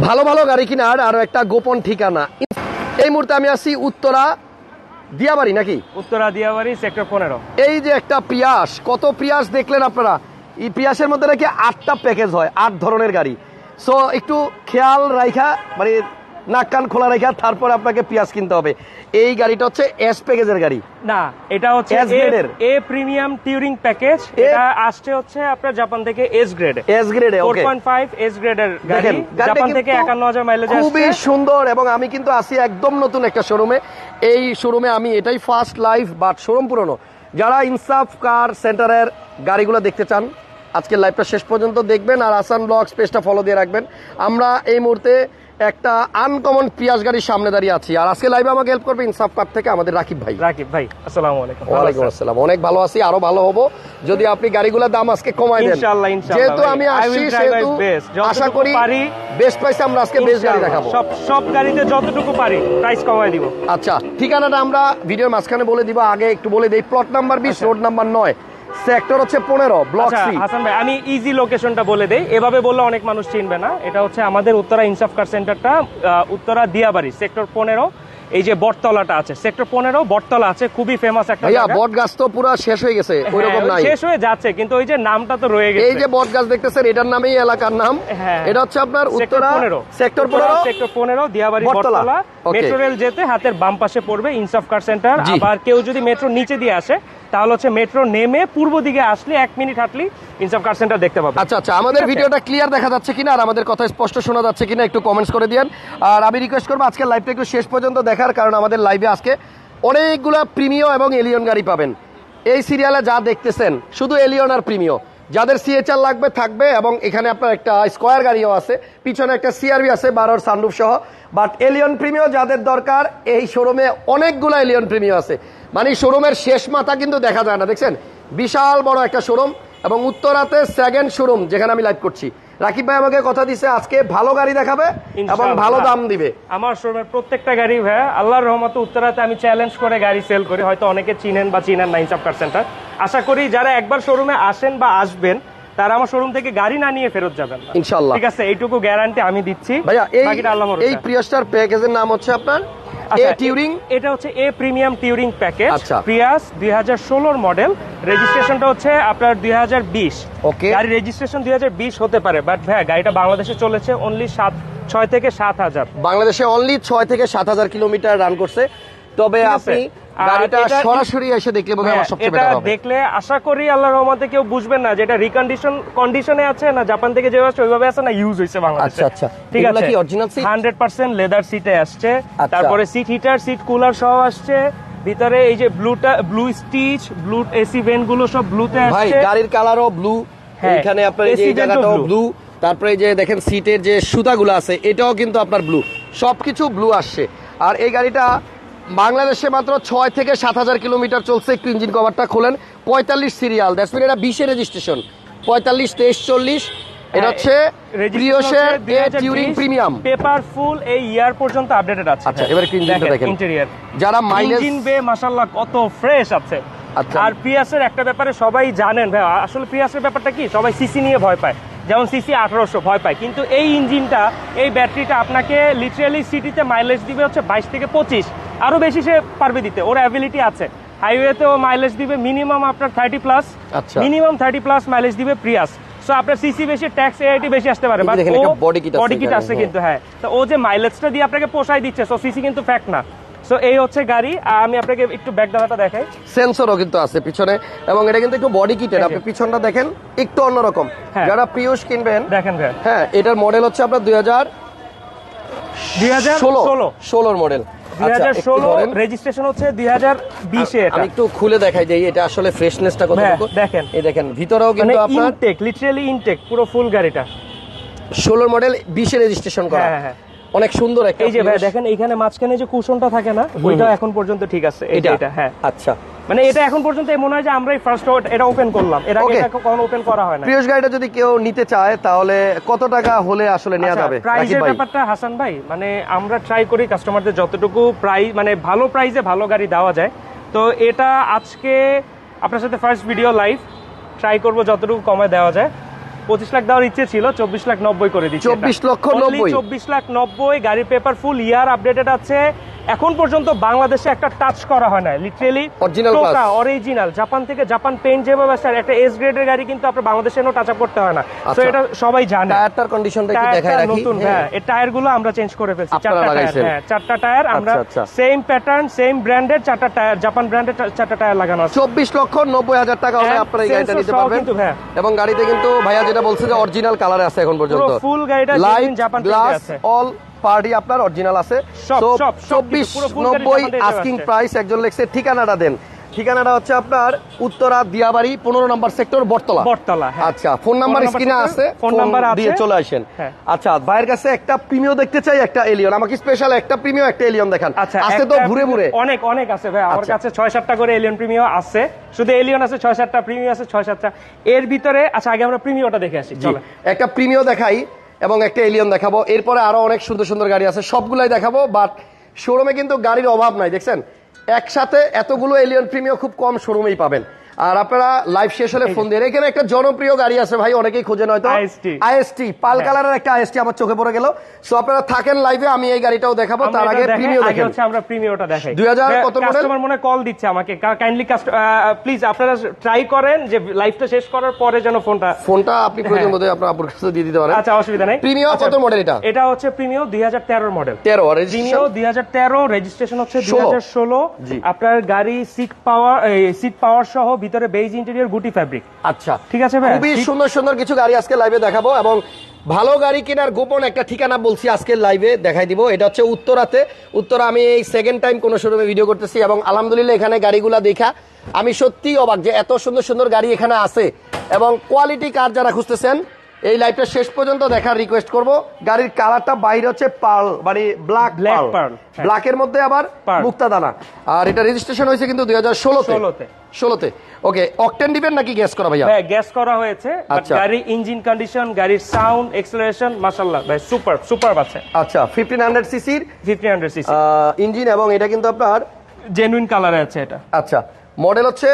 ভালো ভালো গাড়ি কেনার আরও একটা গোপন ঠিকানা। এই মুহূর্তে আমি আছি উত্তরা দিয়াবাড়ি নাকি? উত্তরা দিয়াবাড়ি সেক্টর পনেরো। এই যে একটা পিয়াস কত পিয়াস দেখলেন আপনারা? এই পিয়াসের মধ্যে নাকি আটটা প্যাকেজ হয় আট ধরনের গাড়ি। সো একটু খেয়াল রাইখা মানে নাক কান খোলা রাখা তারপর আপনাকে পিয়াস কিনতে হবে। এই গাড়িটা হচ্ছে এস প্যাকেজের গাড়ি। না এটা হচ্ছে এস গ্রেডের এ প্রিমিয়াম টিউরিং প্যাকেজ এটা আসছে হচ্ছে আপনার জাপান থেকে এস গ্রেড এস গ্রেডে ওকে পয়েন্ট ফাইভ এস গ্রেডের গাড়ি। জাপান থেকে কিন্তু একান্ন হাজার মাইলেজ খুবই সুন্দর এবং আমি কিন্তু আসি একদম নতুন একটা শোরুমে এই শোরুমে আমি এটাই ফার্স্ট লাইভ বাট শোরুম পুরনো। যারা ইনসাফ কার সেন্টারের গাড়িগুলো দেখতে চান আজকে লাইভটা শেষ পর্যন্ত দেখবেন আর আসান ব্লগস পেজটা ফলো দিয়ে রাখবেন। আমরা এই মুহূর্তে একটা আনকমন পিয়াস গাড়ির সামনে দাঁড়িয়ে আছি। আর আজকে লাইভে আমাকে হেল্প করবে ইনসাফ কার থেকে আমাদের রাকিব ভাই। রাকিব ভাই আসসালামু আলাইকুম। ওয়ালাইকুম আসসালাম। অনেক ভালো আছি আরও ভালো হব। যদি আপনি গাড়িগুলোর দাম আজকে কমাই দেন। ইনশাআল্লাহ, ইনশাআল্লাহ যেহেতু আমি আসছি সেহেতু আশা করি বেস্ট প্রাইসে আমরা আজকে বেস্ট গাড়ি দেখাবো। সব সব গাড়িতে যতটুকু পারি প্রাইস কমাই দিব। আচ্ছা ঠিকানাটা আমরা ভিডিওর মাঝখানে বলে দিব। আগে একটু বলে দেই প্লট নাম্বার বিশ রোড নাম্বার নয়। সেক্টর হচ্ছে পনেরো ব্লক আচ্ছা সি। হাসান ভাই আমি ইজি লোকেশনটা বলে দেই। এভাবে বললে অনেক মানুষ চিনবে না। এটা হচ্ছে আমাদের উত্তরা ইনসাফ কার সেন্টারটা উত্তরা দিয়াবাড়ি সেক্টর পনেরো। এই যে বটতলাটা আছে সেক্টর পনেরো বটতলা আছে খুবই ফেমাস একটা ভাইয়া বট গাছ তো পুরো শেষ হয়ে গেছে ওইরকম হ্যাঁ, নাই। শেষ হয়ে যাচ্ছে কিন্তু ওই যে নামটা তো রয়ে গেছে। এই যে বট গাছ দেখতেছেন এটার নামেই এলাকার নাম। হ্যাঁ। এটা হচ্ছে আপনার উত্তরা পনেরো। সেক্টর পনেরো সেক্টর পনেরো দিয়াবাড়ি বটতলা। বটতলা। মেট্রো রেল যেতে হাতের বাম পাশে পড়বে ইনসাফ কার সেন্টার। আবার কেউ যদি মেট্রো নিচে দিয়ে আসে তাহলে হচ্ছে মেট্রো নেমে পূর্ব দিকে আসলে এক মিনিট হাঁটলি ইনসাফ কার সেন্টার দেখতে পাবে। আচ্ছা আচ্ছা আমাদের ভিডিওটা ক্লিয়ার দেখা যাচ্ছে কিনা আর আমাদের কথা স্পষ্ট শোনা যাচ্ছে কিনা একটু কমেন্টস করে দিয়েন। আর আমি রিকোয়েস্ট করব আজকের লাইভটা একটু শেষ পর্যন্ত দেখার কারণ আমাদের লাইভে আজকে অনেকগুলা প্রিমিয় এবং এলিয়ন গাড়ি পাবেন। এই সিরিয়ালে যা দেখতেছেন শুধু এলিয়ন আর প্রিমিয় যাদের সিএচআর লাগবে থাকবে এবং এখানে আপনার একটা স্কোয়ার গাড়িও আছে পিছনে একটা সিআরবি আছে বারোর সানরুফ সহ। বাট এলিয়ন প্রিমিয় যাদের দরকার এই শোরুমে অনেকগুলো এলিয়ন প্রিমিয় আছে। মানে শোরুমের শেষ মাথা কিন্তু দেখা যায় না দেখছেন? বিশাল বড় একটা শোরুম এবং উত্তরাতে সেকেন্ড শোরুম যেখানে আমি লাইভ করছি। রাকিব ভাই আমাকে কথা দিছে আজকে ভালো গাড়ি দেখাবে এবং ভালো দাম দিবে। আমার শোরুমের প্রত্যেকটা গাড়ি ভাইয়া আল্লাহর রহমতে উত্তরাতে আমি চ্যালেঞ্জ করে গাড়ি সেল করি। হয়তো অনেকে চিনেন বা চিনেন না ইনসাফ কার সেন্টার আশা করি যারা একবার শোরুমে আসেন বা আসবেন তারা আমার শোরুম থেকে গাড়ি না নিয়ে ফেরত যাবেন। ইনশাল্লাহ ঠিক আছে এইটুকু গ্যারান্টি আমি দিচ্ছি। ভাইয়া এই আল্লাহ এই প্রিয়াস্টার প্যাকেজের নাম হচ্ছে আপনার? এ আচ্ছা, টিউরিং এটা হচ্ছে এ প্রিমিয়াম টিউরিং প্যাকেজ। আচ্ছা। প্রিয়াস দুই হাজার ষোলোর মডেল। রেজিস্ট্রেশনটা হচ্ছে আপনার দুই হাজার বিশ। ওকে। গাড়ি রেজিস্ট্রেশন দুই হাজার বিশ হতে পারে বাট ভাই গাড়িটা বাংলাদেশে চলেছে অনলি সাত ছয় থেকে সাত হাজার। বাংলাদেশে অনলি ছয় থেকে সাত হাজার কিলোমিটার রান করছে। তবে আপনি গাড়িটা সরাসরি এসে দেখলে বোধহয় আমার সবচেয়ে হ্যাঁ, বেটার হবে। দেখলে আশা করি আল্লাহর রহমতে কেউ বুঝবেন না যে রিকন্ডিশন কন্ডিশনে আছে না জাপান থেকে যেভাবে আসছে ওইভাবে আছে না ইউজ হয়েছে বাংলাদেশে। আচ্ছা, আচ্ছা। ঠিক আছে? কি original seat? Hundred percent leather সিটে আসছে। আচ্ছা। তারপরে সিট হিটার সিট কুলার সহ আসছে। ভিতরে এই যে ব্লুটা ব্লু স্টিচ ব্লু এসি ভেন্টগুলো সব ব্লুতে ভাই আসছে। গাড়ির কালারও ব্লু এখানে আপনার এই যে ও জায়গাটাও ব্লু তারপরে যে দেখেন সিটের যে সুতাগুলো আছে এটাও কিন্তু আপনার ব্লু সবকিছু ব্লু আসছে। আর এই গাড়িটা বাংলাদেশে মাত্র ছয় থেকে সাত হাজার কিলোমিটার চলছে একটু ইঞ্জিন কভারটা খোলেন পঁয়তাল্লিশ সিরিয়াল দ্যাটস মিন এটা বিশে রেজিস্ট্রেশন পঁয়তাল্লিশ তেইশ চল্লিশ এটা হচ্ছে প্রিয়সের টিউরিং প্রিমিয়াম পেপার ফুল এই ইয়ার পর্যন্ত আপডেটেড আছে। আচ্ছা, এবার ইঞ্জিনটা দেখেন। ইন্টেরিয়র যারা মাইলেজ ইঞ্জিন বে মাশাআল্লাহ কত ফ্রেশ আছে। আচ্ছা। আর পিয়াসের একটা ব্যাপারে সবাই জানেন ভাই আসলে পিয়াসের ব্যাপারটা কি? সবাই সিসি নিয়ে ভয় পায়। যেমন সিসি আঠারোশো ভয় পায়। কিন্তু এই ইঞ্জিনটা এই ব্যাটারিটা আপনাকে লিটারালি সিটিতে মাইলেজ দিবে হচ্ছে বাইশ থেকে পঁচিশ। আরও বেশি সে পারবে দিতে। ওর অ্যাবিলিটি আছে। হাইওয়েতে ও মাইলেজ দিবে মিনিমাম আপনার thirty plus. Minimum thirty plus mileage দিবে প্রিয়াস সো আপনার সিসি বেশি ট্যাক্স এআইটি বেশি আসতে পারে। বাট বডি কিট আছে হ্যাঁ। কিন্তু হ্যাঁ। তো ও যে মাইলেজটা দিয়ে আপনাকে পোষায় দিচ্ছে সো সিসি কিন্তু ফ্যাক্ট না। সো এই হচ্ছে গাড়ি আমি আপনাকে একটু ব্যাক ডালাটা দেখাই। সেন্সরও কিন্তু আছে পিছনে এবং এটা কিন্তু একটু বডি কিটের আপনি পিছনটা দেখেন একটু অন্যরকম। হ্যাঁ। যারা প্রিয়স কিনবেন দেখেন হ্যাঁ এটার মডেল হচ্ছে আপনার দুই হাজার দুই হাজার ষোলো। ষোলো। ষোলোর মডেল দুই হাজার ষোলো রেজিস্ট্রেশন হচ্ছে এটা। আমি একটু খুলে দেখাই এটা আসলে ফ্রেশনেসটা হ্যাঁ, দেখেন। এই দেখেন ভিতরেও মানে কিন্তু আপনার ইনটেক লিটারালি ইনটেক পুরো ফুল গাড়িটা। ষোলোর মডেল বিশে রেজিস্ট্রেশন করা। হ্যাঁ, হ্যাঁ। অনেক সুন্দর একটা এই যে ভাই দেখেন এইখানে মাঝখানে যে কুশনটা থাকে না ওইটা এখন পর্যন্ত ঠিক আছে এটা? এটা হ্যাঁ। আচ্ছা। মানে এটা এখন পর্যন্ত মনে হয় যে আমরাই ফার্স্ট এটা ওপেন করলাম। এর আগে এটা কখনো ওপেন করা হয় না প্রিয়স গাড়িটা যদি কেউ নিতে চায় তাহলে কত টাকা হলে আসলে নেওয়া যাবে? প্রাইজের ব্যাপারটা হাসান ভাই মানে আমরা ট্রাই করি কাস্টমারদের যতটুকু প্রাইস মানে ভালো প্রাইসে ভালো গাড়ি দেওয়া যায়। তো এটা আজকে আপনার সাথে ফার্স্ট ভিডিও লাইভ ট্রাই করব যতটুকু কমে দেওয়া যায়। পঁচিশ লাখ দেওয়ার ইচ্ছে ছিল চব্বিশ লাখ নব্বই করে দিচ্ছি 24 লক্ষ 90 চব্বিশ লাখ নব্বই গাড়ির পেপার ফুল ইয়ার আপডেটেড আছে। এখন পর্যন্ত বাংলাদেশে একটা টাচ করা হয় না লিটারেলি class। অরিজিনাল জাপান থেকে জাপান পেইন্ট যেভাবে আসে আর একটা এস গ্রেডের গাড়ি কিন্তু আপনার বাংলাদেশে এনে টাচ আপ করতে হয় না তো আচ্ছা। এটা সবাই জানে টায়ারটার কন্ডিশনটা একটু দেখাই রাখি নতুন হ্যাঁ এই টায়ারগুলো আমরা চেঞ্জ করে ফেলছি চারটা টায়ার হ্যাঁ চারটা টায়ার আমরা আচ্ছা, আচ্ছা। সেম প্যাটার্ন সেম ব্র্যান্ডের চারটা টায়ার জাপান ব্র্যান্ডের চারটা টায়ার লাগানো আছে চব্বিশ লক্ষ নব্বই হাজার টাকা হলে And আপনারা এই গাড়িটা নিতে পারবেন কিন্তু ভাইয়া। এবং গাড়িতে কিন্তু ভাইয়া যেটা বলছে যে অরিজিনাল কালারে আছে এখন পর্যন্ত পুরো full গাড়িটা জাপান গ্লাস আছে। অল পার্টি আপনার অরিজিনাল আছে। চব্বিশ নব্বই আস্কিং প্রাইস একজন লেখছে ঠিকানাটা দেন। ঠিকানাটা হচ্ছে আপনার উত্তরা দিয়াবাড়ি পনেরো নম্বর সেক্টর বটতলা। বটতলা, হ্যাঁ। আচ্ছা ফোন নাম্বার স্ক্রিনে আছে number আছে। দিয়ে চলে আসেন। হ্যাঁ। আচ্ছা ভাইয়ের কাছে একটা প্রিমিয় দেখতে চাই একটা এলিয়ন আমাকে স্পেশাল একটা প্রিমিয় একটা এলিয়ন দেখান। আচ্ছা আজকে তো ঘুরে ঘুরে। অনেক অনেক আছে ভাই। আমার আচ্ছা। কাছে ছয় সাতটা করে এলিয়ন প্রিমিয়াম আছে। শুধু এলিয়ন আছে ছয় সাতটা প্রিমিয়াম আছে ছয় সাতটা। এর ভিতরে আচ্ছা আগে আমরা প্রিমিয়ামটা দেখে আসি একটা প্রিমিয় দেখাই। এবং একটা এলিয়ন দেখাবো। এরপরে আরও অনেক সুন্দর সুন্দর গাড়ি আছে, সবগুলাই দেখাবো বাট শোরুমে কিন্তু গাড়ির অভাব নাই, দেখছেন? একসাথে এতগুলো এলিয়ন প্রিমিয় খুব কম শোরুমেই পাবেন। আর আপনারা লাইভ শেষ হলে ফোন দিয়ে এখানে একটা জনপ্রিয় গাড়ি আছে ভাই অনেকেই খোঁজেন হয়তো IST আইএসটি পাল হ্যাঁ। কালারের একটা আইএসটি আমার চোখে পড়ে গেল। সো আপনারা থাকেন লাইভে আমি এই গাড়িটাও দেখাবো তার আগে আগে দেখেন। হচ্ছে আমরা প্রিমিয়ামটা দেখাই। 2000 কত model? কাস্টমার মনে কল দিচ্ছে আমাকে। কাইন্ডলি প্লিজ আপনারা ট্রাই করেন যে লাইভটা শেষ করার পরে যেন ফোনটা ফোনটা আপনি প্রয়োজন বোধ হয় আপনার আপুর কাছে দিয়ে দিতে পারেন। আচ্ছা অসুবিধা নেই। প্রিমিয়াম আচ্ছা, কত মডেল এটা? এটা হচ্ছে দুই হাজার তেরোর মডেল তেরো প্রিমিয়াম দুই হাজার তেরো রেজিস্ট্রেশন হচ্ছে দুই 16 হাজার ষোলো। আপনার গাড়ি সিট পাওয়ার সিট পাওয়ার সহ ভিতরে বেজ ইন্টেরিয়র গুটি ফ্যাব্রিক। আচ্ছা। ঠিক আছে ভাই? খুবই সুন্দর সুন্দর কিছু গাড়ি আজকে লাইভে দেখাবো এবং ভালো গাড়ি কেনার গোপন একটা ঠিকানা বলছি আজকে লাইভে দেখাই দিব। এটা হচ্ছে উত্তরাতে। উত্তরা আমি এই সেকেন্ড টাইম কোনো শোরুমে ভিডিও করতেছি এবং আলহামদুলিল্লাহ এখানে গাড়িগুলা দেখা। আমি সত্যি অবাক যে এত সুন্দর সুন্দর গাড়ি এখানে আছে এবং কোয়ালিটি কার যারা খুঁজতেছেন? এই লাইভটা শেষ পর্যন্ত দেখার রিকোয়েস্ট করব। গাড়ির কালারটা বাইরে হচ্ছে পার্ল মানে ব্ল্যাক পার্ল pearl, হ্যাঁ। ব্ল্যাকের মধ্যে আবার। মুক্তা দানা আর এটা রেজিস্ট্রেশন হয়েছে কিন্তু দুই হাজার ষোলোতে। 16 ষোলোতে। ওকে অকটেন দিবেন নাকি গ্যাস করা ভাইয়া? ভাই গ্যাস করা হয়েছে আচ্ছা। গাড়ির ইঞ্জিন কন্ডিশন গাড়ির সাউন্ড এক্সেলারেশন মাশাআল্লাহ ভাই সুপার সুপার আছে। আচ্ছা ফিফটিন হান্ড্রেড সিসির ফিফটিন হান্ড্রেড সিসি ইঞ্জিন এবং এটা কিন্তু আপনার জেনুইন কালারে আছে এটা। আচ্ছা মডেল হচ্ছে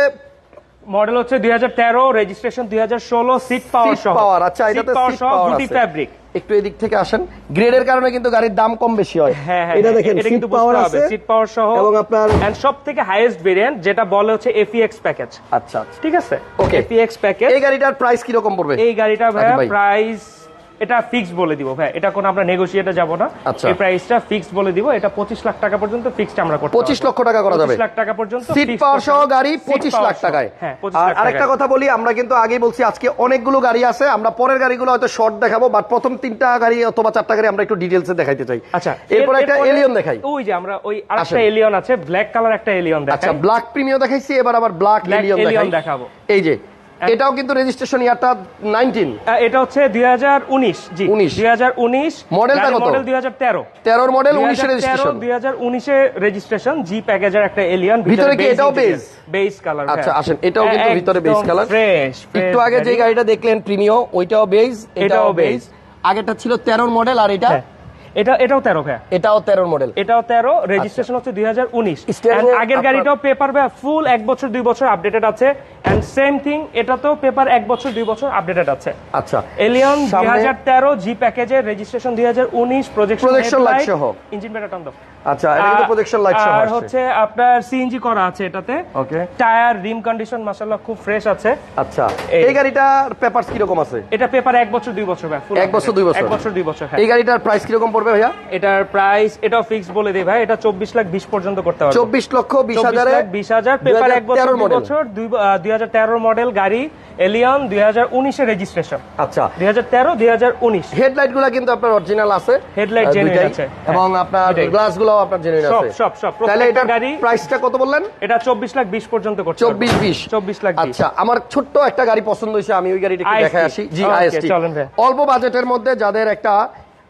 মডেল হচ্ছে দুই হাজার তেরো রেজিস্ট্রেশন দুই হাজার ষোলো সিট পাওয়ার সহ। পাওয়ার আচ্ছা এটাতে সিট পাওয়ার গুটি ফ্যাব্রিক একটু এদিক থেকে আসেন। গ্রেডের কারণে কিন্তু গাড়ির দাম কম বেশি হয়। হ্যাঁ হ্যাঁ এটা হ্যাঁ, দেখেন সিট পাওয়ার আছে সিট পাওয়ার সহ এবং আপনার এন্ড সব থেকে হাইয়েস্ট ভেরিয়েন্ট যেটা বলে হচ্ছে এফিএক্স প্যাকেজ আচ্ছা আচ্ছা। ঠিক আছে? ওকে এফিএক্স প্যাকেজ এই গাড়িটার প্রাইস কি রকম পড়বে? এই গাড়িটা ভাই। প্রাইস এটা ফিক্স বলে দিব ভাই। এটা কোন আমরা নেগোসিয়েটে যাব না। আচ্ছা। এই প্রাইসটা ফিক্স বলে দিব। এটা 25 লাখ টাকা পর্যন্ত ফিক্সড আমরা করতে 25 লক্ষ টাকা করা যাবে। 25 লাখ টাকা পর্যন্ত সিট পাওয়ার সহ গাড়ি Seat পঁচিশ power লাখ টাকায়। হ্যাঁ 25 আর আরেকটা কথা বলি আমরা কিন্তু আগেই বলছি আজকে অনেকগুলো গাড়ি আছে আমরা পরের গাড়িগুলো হয়তো শর্ট দেখাবো বাট প্রথম তিনটা গাড়ি অথবা চারটা গাড়ি আমরা একটু ডিটেলসে দেখাইতে চাই। আচ্ছা এরপর একটা এলিয়ন দেখাই। ওই যে আমরা ওই আরেকটা এলিয়ন আছে ব্ল্যাক কালার একটা এলিয়ন দেখাই আচ্ছা দেখাই। ব্ল্যাক প্রিমিয়াম দেখাইছি এবার আবার ব্ল্যাক এলিয়ন দেখাবো। এই যে এটাও কিন্তু রেজিস্ট্রেশন ইয়ারটা নাইনটিন আহ, এটা হচ্ছে 2019 জি। 19 2019 মডেলটা কত? মডেল 2013 তেরোর মডেল উনিশের 2013 রেজিস্ট্রেশন 2019 এ রেজিস্ট্রেশন জি প্যাকেজের একটা এলিয়ন ভিতরে কি এটাও beige? বেজ কালার আচ্ছা আসেন এটাও কিন্তু ভিতরে বেস কালার ফ্রেশ একটু আগে যে গাড়িটা দেখলেন প্রিমিয়ো ওইটাও বেজ এটাও বেজ আগেরটা ছিল তেরোর মডেল আর এটা এটা এটাও 13 ভাই এটাও তেরো মডেল এটাও 13 রেজিস্ট্রেশন হচ্ছে দুই হাজার উনিশ। আগের গাড়িটাও পেপার ভাই ফুল এক বছর দুই বছর আপডেটেড আছে। এন্ড সেম থিং এটাতেও পেপার এক বছর দুই বছর আপডেটেড আছে। আচ্ছা। এলিয়ন দুই হাজার তেরো জি প্যাকেজের রেজিস্ট্রেশন দুই হাজার উনিশ প্রজেকশন light সহ। ইঞ্জিন বেটার টন আচ্ছা এটা কিন্তু প্রজেকশন লাইট সহ আর হচ্ছে আপনার সিএনজি করা আছে এটাতে। ওকে টায়ার রিম কন্ডিশন মাশাআল্লাহ খুব ফ্রেশ আছে। আচ্ছা এই- গাড়িটার পেপারস কি রকম আছে? এটা পেপার এক বছর দুই বছর ভাই এক বছর, দুই বছর। এক বছর দুই বছর হ্যাঁ। এই গাড়িটার প্রাইস কি রকম পড়বে ভাইয়া? এটার প্রাইস এটাও ফিক্স বলে দেই ভাই এটা চব্বিশ লাখ বিশ পর্যন্ত করতে পারবে। চব্বিশ লক্ষ বিশ 24 হাজারে লাখ বিশ হাজার পেপার এক বছর দুই বছর দুই দুই হাজার তেরো মডেল গাড়ি এলিয়ন দুই হাজার উনিশের রেজিস্ট্রেশন আচ্ছা। দুই হাজার তেরো দুই হাজার উনিশ। হেডলাইটগুলা কিন্তু আপনার অরিজিনাল আছে। Genuine দুইটাই। আছে। এবং আপনার দুইটাই। গ্লাস আপনার জেনুইন আছে। সব, সব। তাহলে এটার গাড়ি- প্রাইসটা কত বললেন? এটা চব্বিশ লাখ বিশ পর্যন্ত করতে চব্বিশ বিশ। চব্বিশ লাখ আচ্ছা আমার ছোট্ট একটা গাড়ি পছন্দ হয়েছে আমি ওই গাড়িটা একটু IST দেখে আসি। জি আইএসটি। অল্প বাজেটের মধ্যে যাদের একটা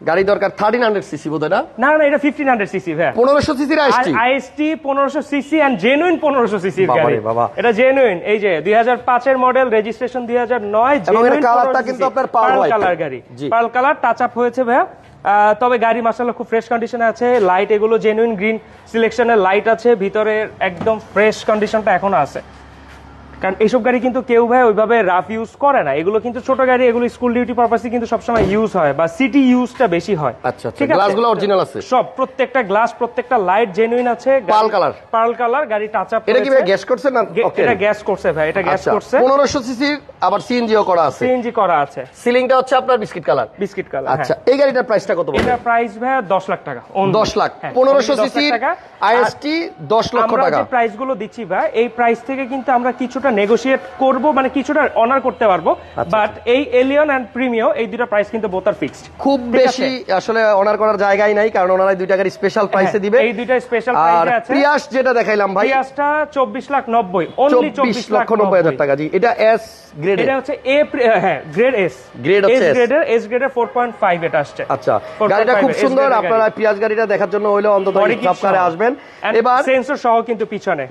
গাড়ি দরকার থার্টিন হান্ড্রেড সিসি বোধ না? না না এটা ফিফটিন হান্ড্রেড সিসি ভাই পনেরোশো সিসির আইএসটি? আইএসটি পনেরোশো সিসি অ্যান্ড জেনুইন পনেরোশো সিসি রে বাবা। এটা জেনুইন এই যে দুই হাজার পাঁচের মডেল রেজিস্ট্রেশন দুই হাজার নয় কালারটা কিন্তু আপনার white। কালার গাড়ি। পার্ল কালার টাচ আপ হয়েছে ভাইয়া। তবে গাড়ি মাসাল্লাহ খুব ফ্রেশ কন্ডিশনে আছে। লাইট এগুলো জেনুইন গ্রিন সিলেকশনের লাইট আছে। ভিতরের একদম ফ্রেশ কন্ডিশনটা এখনও আছে। কারণ এইসব গাড়ি কিন্তু কেউ ভাই ওইভাবে রাফ ইউজ করে না। এগুলো কিন্তু ছোট গাড়ি এগুলো স্কুল ডিউটি পারপাসে কিন্তু সবসময় ইউজ হয় বা সিটি ইউজটা বেশি হয়। আচ্ছা আচ্ছা। গ্লাসগুলো অরিজিনাল আছে। সব প্রত্যেকটা গ্লাস প্রত্যেকটা লাইট জেনুইন আছে। Pearl color? পার্ল কালার গাড়ি টাচ আপ এটা কি ভাই গ্যাস করছে না? এটা গ্যাস করছে ভাই এটা গ্যাস আচ্ছা করছে। পনেরোশো সিসির আবার সিএনজিও করা আছে। সিএনজি করা আছে। সিলিংটা হচ্ছে আপনার বিস্কিট কালার বিস্কিট কালার আচ্ছা এই গাড়িটার প্রাইসটা কত এটা প্রাইস ভাই 10 লাখ টাকা only। দশ লাখ। হ্যাঁ, পনেরোশো only 10 লাখ সিসির টাকা। লক্ষ আমরা যে প্রাইসগুলো দিচ্ছি ভাই এই প্রাইস থেকে কিন্তু আমরা কিছুটা নেগোশিয়েট করব মানে কিছুটা অনার করতে পারব। আচ্ছা, বাট এই এলিয়ন এন্ড প্রিমিও এই দুটো প্রাইস কিন্তু বোথ আর ফিক্সড খুব বেশি আসলে অনার করার জায়গাই নাই কারণ ওনারা দুই টাকার স্পেশাল প্রাইসে দিবে। হ্যাঁ, এই দুইটা স্পেশাল প্রাইসে আছে। প্রিয়াস যেটা দেখাইলাম ভাই পিয়াজটা 24 লাখ 90 অনলি 24 লাখ লক্ষ নব্বই হাজার টাকা জি এটা এস গ্রেড এটা হচ্ছে এ হ্যাঁ গ্রেড এস হচ্ছে S গ্রেডের এস গ্রেডের 4.5 এটা আসছে। আচ্ছা গাড়িটা খুব সুন্দর আপনারা পিয়াজ গাড়িটা দেখার জন্য হইল অন্তত সহ। আসবেন। এবার সেন্সর সহ কিন্তু পিছনে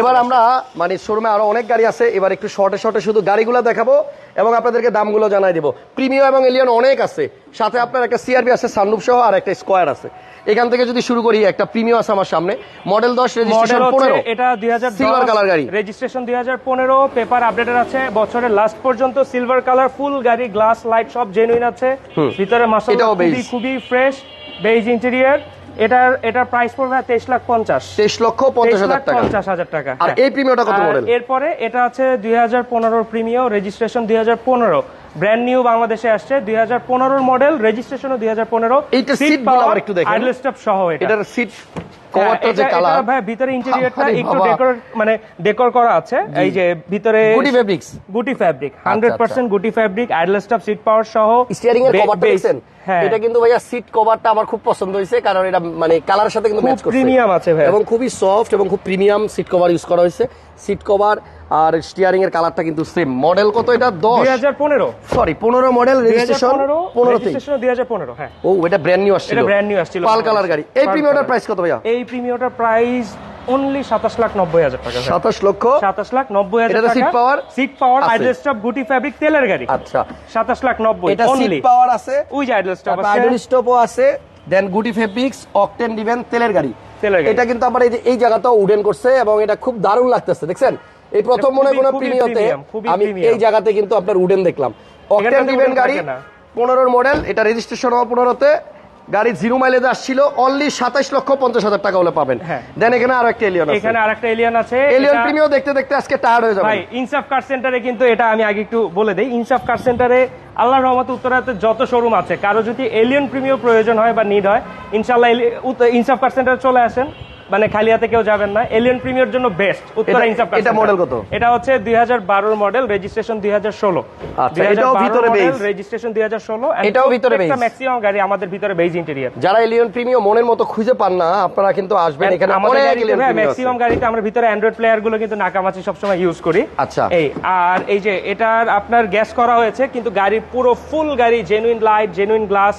এবার আমরা মানে শোরুমে আরও অনেক গাড়ি আছে এবার একটু শর্টে শর্টে শুধু গাড়িগুলো দেখাবো এবং আপনাদেরকে দামগুলো জানাই দিব। প্রিমিয়াম এবং এলিয়ন অনেক আছে সাথে আপনার একটা সিআরবি আছে সানরুফ সহ আর একটা স্কোয়ার আছে। এখান থেকে যদি শুরু করি একটা প্রিমিয়াম আছে আমার সামনে মডেল দশ মডেল রেজিস্ট্রেশন হচ্ছে পনেরো এটা 2010 Silver color গাড়ি। রেজিস্ট্রেশন 2015 পেপার আপডেটেড আছে বছরের লাস্ট পর্যন্ত সিলভার কালার ফুল গাড়ি গ্লাস লাইট সব জেনুইন আছে। ভিতরে beige। খুবই ফ্রেশ বেজ ইন্টেরিয়র এটার এটার প্রাইস পড়বে 23 লাখ 50 তেইশ লক্ষ পঞ্চাশ 23 হাজার টাকা। 50 হাজার টাকা। আর। এই প্রিমিয়ামটা কত মডেল এরপরে এটা আছে 2015 প্রিমিয়াম রেজিস্ট্রেশন 2015 ব্র্যান্ড নিউ বাংলাদেশে আসছে 2015 মডেল রেজিস্ট্রেশনও 2015 এইটার seat গুলো আবার একটু দেখেন। আইডল স্টপ সহ এটার সিট কভারটা যে এটা- কালার ভাই ভিতরে ইন্টেরিয়রটা একটু বাবা। ডেকোর মানে ডেকোর করা আছে। এই যে ভিতরে গুডি ফেব্রিক্স গুটি ফ্যাব্রিক 100% গুটি fabric idle stop seat power সহ স্টিয়ারিং এর কভারটা base- এটা কিন্তু ভাইয়া সিট কভারটা আমার খুব পছন্দ হয়েছে কারণ এটা মানে কালারের সাথে কিন্তু ম্যাচ করছে। premium আছে ভাই। এবং খুবই সফট এবং খুব প্রিমিয়াম সিট কভার ইউজ করা হয়েছে। সিট কভার আর স্টিয়ারিং এর কালারটা কিন্তু সেম মডেল কত এটা? 10 2015 সরি 15 মডেল রেজিস্ট্রেশন 2015 15 তে রেজিস্ট্রেশন 2015 হ্যাঁ। ও এটা ব্র্যান্ড নিউ আসছিল। এটা brand new আসছিল। পাল কালার গাড়ি। এই প্রিমিয়ামটার প্রাইস কত ভাইয়া? এই প্রিমিয়ামটার প্রাইস অনলি 27 লাখ 90 হাজার টাকা ভাই। 27 লক্ষ? 27 লাখ 90 হাজার টাকা। seat power seat power. Idle stop গুটি ফ্যাব্রিক তেলের গাড়ি। আচ্ছা। 27 লাখ 90 এটা সিট পাওয়ার আছে। ওই যে আইডল স্টপ আছে। আইডল স্টপও আছে। দেন গুটি ফেব্রিক্স অকটেন ডিভেন তেলের গাড়ি। এটা কিন্তু আবার এই যে এই জায়গাটাও উডেন করছে এবং এটা খুব দারুণ লাগতেছে দেখছেন? এই প্রথম মনে কোনো প্রিমিয়তে আমি এই জায়গাতে কিন্তু আপনার উডেন দেখলাম। অকটেন দিবেন ডিভেন গাড়ি। পনেরোর মডেল এটা রেজিস্ট্রেশন হওয়া পনেরোতে। গাড়ি জিরো মাইলেজ আসছিল অনলি সাতাইশ লক্ষ পঞ্চাশ হাজার টাকা হলে পাবেন। হ্যাঁ। দেন এখানে আর একটা এলিয়ন এখানে আর একটা এলিয়ন আছে এলিয়ন প্রিমিয়াম দেখতে দেখতে আজকে টায়ার্ড হয়ে যাবে ভাই ইনসাফ কার সেন্টারে কিন্তু এটা আমি আগে একটু বলে দেই। ইনসাফ কার সেন্টারে আল্লাহ রহমত উত্তরাতে যত শোরুম আছে কারও যদি এলিয়ন প্রিমিয়াম প্রয়োজন হয় বা নিড হয় ইনশাল্লাহ ইনসাফ কার সেন্টারে চলে আসেন। মানে খালি হাতে কেউ যাবেন না এলিয়ন প্রিমিয়ার জন্য বেস্ট উত্তরা ইনসাফ এটা model কত? এটা হচ্ছে 2012 এর মডেল রেজিস্ট্রেশন 2016 আচ্ছা, এটাও ভিতরে beige। রেজিস্ট্রেশন 2016 এটাও ভিতরে beige। ম্যাক্সিমাম গাড়ি আমাদের ভিতরে বেজ ইন্টেরিয়র যারা এলিয়ন প্রিমিয়াম মনের মতো খুঁজে পান না আপনারা কিন্তু আসবেন এখানে অনেক এলিয়ন প্রিমিয়াম ম্যাক্সিমাম গাড়িতে আমরা ভিতরে অ্যান্ড্রয়েড প্লেয়ারগুলো কিন্তু নাকামাচি সবসময় ইউজ করি আচ্ছা। এই আর এই যে এটার আপনার গ্যাস করা হয়েছে কিন্তু গাড়ির পুরো ফুল গাড়ি genuine light genuine glass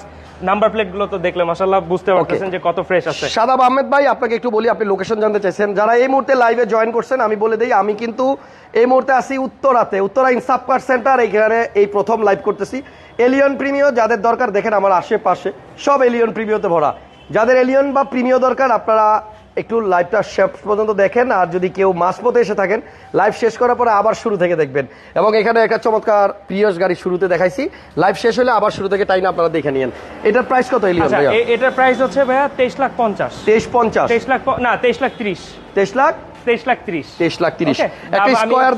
number প্লেটগুলো তো দেখলে মাসাল্লাহ বুঝতে পারতেছেন যে কত ফ্রেশ আছে। সাদাব আহমেদ ভাই আপনাকে একটু বলি আপনি লোকেশন জানতে চাইছেন। যারা এই মুহূর্তে লাইভে জয়েন করছেন আমি বলে দেই আমি কিন্তু এই মুহূর্তে আছি উত্তরাতে। উত্তরা ইনসাফ কার সেন্টার এইখানে এই প্রথম লাইভ করতেছি। এলিয়ন প্রিমিও যাদের দরকার দেখেন আমার আশেপাশে সব এলিয়ন প্রিমিওতে ভরা। যাদের এলিয়ন বা প্রিমিও দরকার আপনারা একটু লাইভটা শেষ পর্যন্ত দেখেন আর যদি কেউ মাঝপথে এসে থাকেন লাইভ শেষ করার পরে আবার শুরু থেকে দেখবেন। এবং এখানে একটা চমৎকার প্রিয়স গাড়ি শুরুতে দেখাইছি। লাইভ শেষ হলে আবার শুরু থেকে টাইম আপনারা দেখে নিন এটার প্রাইস কত এলিয়ন আচ্ছা ভাইয়া? এটার প্রাইস হচ্ছে ভাইয়া তেইশ লাখ পঞ্চাশ। তেইশ পঞ্চাশ। তেইশ লাখ না তেইশ লাখ ত্রিশ। তেইশ লাখ? লাখ লাখ? একটা